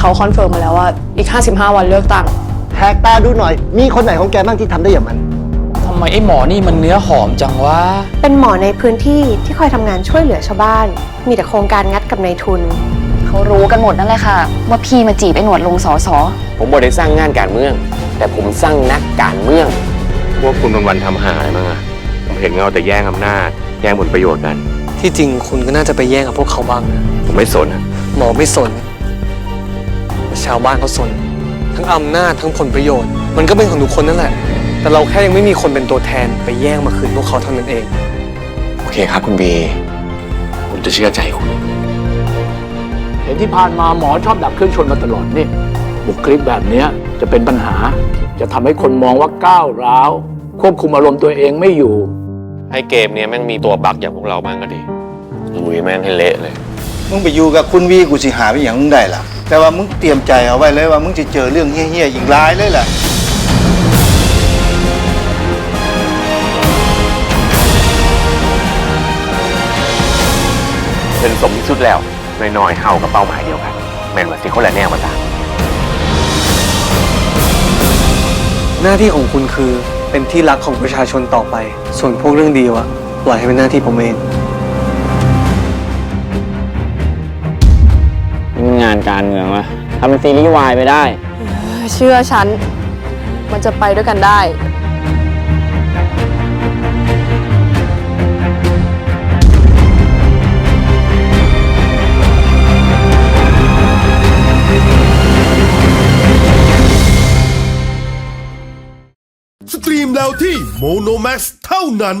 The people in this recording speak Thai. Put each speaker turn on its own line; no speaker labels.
เขาคอนเฟิร์มมาแล้วว่าอีก 55 วันเลือกตั้ง
แหกตาดูหน่อย มีคนไหนของแกบ้างที่ทำได้อย่างมัน
ทำไมไอ้หมอนี่มันเนื้อหอมจังวะ
เป็นหมอในพื้นที่ที่คอยทำงานช่วยเหลือชาวบ้าน มีแต่โครงการงัดกับนายทุน
เขารู้กันหมดนั่นแหละค่ะ ว่าพี่มาจีบไอ้หนวดลงสอสอ
ผมบ่ได้สร้างงานการเมือง แต่ผมสร้างนักการเมือง
พวกคุณวันๆทำหาอะไรบ้างอะผมเห็นเงาแต่แย่งอำนาจ แย่งผลประโยชน์กัน
ที่จริงคุณก็น่าจะไปแย่งกับพวกเขาบ้างนะ
ผมไม่สนอะ
ห มอไม่สนแต่ชาวบ้านเขาสน ทั้งอำนาจทั้งผลประโยชน์ มันก็เป็นของทุกคนนั่นแหละ แต่เราแค่ยังไม่มีคนเป็นตัวแทนไปแย่งมาคืนพวกเขาเท่านั้นเอง
โอเคครับคุณบีผมจะเชื่อใจคุณ
เห็นที่ผ่านมาหมอชอบดับเครื่องชนมาตลอดนี่ บุคลิกแบบเนี้ยจะเป็นปัญหา จะทำให้คนมองว่าก้าวร้าว ควบคุมอารมณ์ตัวเองไม่อยู่
ให้เกมเนี้ยแม่งมีตัวบักอย่างพวกเราบ้างก็ดีลุยแม่งให้เละเลย
มึงไปอยู่กับคุณวีกูสิหาไปอย่างมึงได้ล่ะ แต่ว่ามึงเตรียมใจเอาไว้เลยว่ามึงจะเจอเรื่องเฮี้ยๆอีกหลายเลยล่ะ
เป็นสมที่สุดแล้วน้อยๆเฮากับเป้าหมายเดียวกัน แม่นว่าสิคนละแนวมาตาม
หน้าที่ของคุณคือเป็นที่รักของประชาชนต่อไป ส่วนพวกเรื่องดีวะปล่อยให้เป็นหน้าที่ผมเองา
นการเมืองวะทำเป็นซีรีส์วายไปได้
เชื่อฉัน มันจะไปด้วยกันได้
สตรีมแล้วที่โมโนแม x เท่านั้น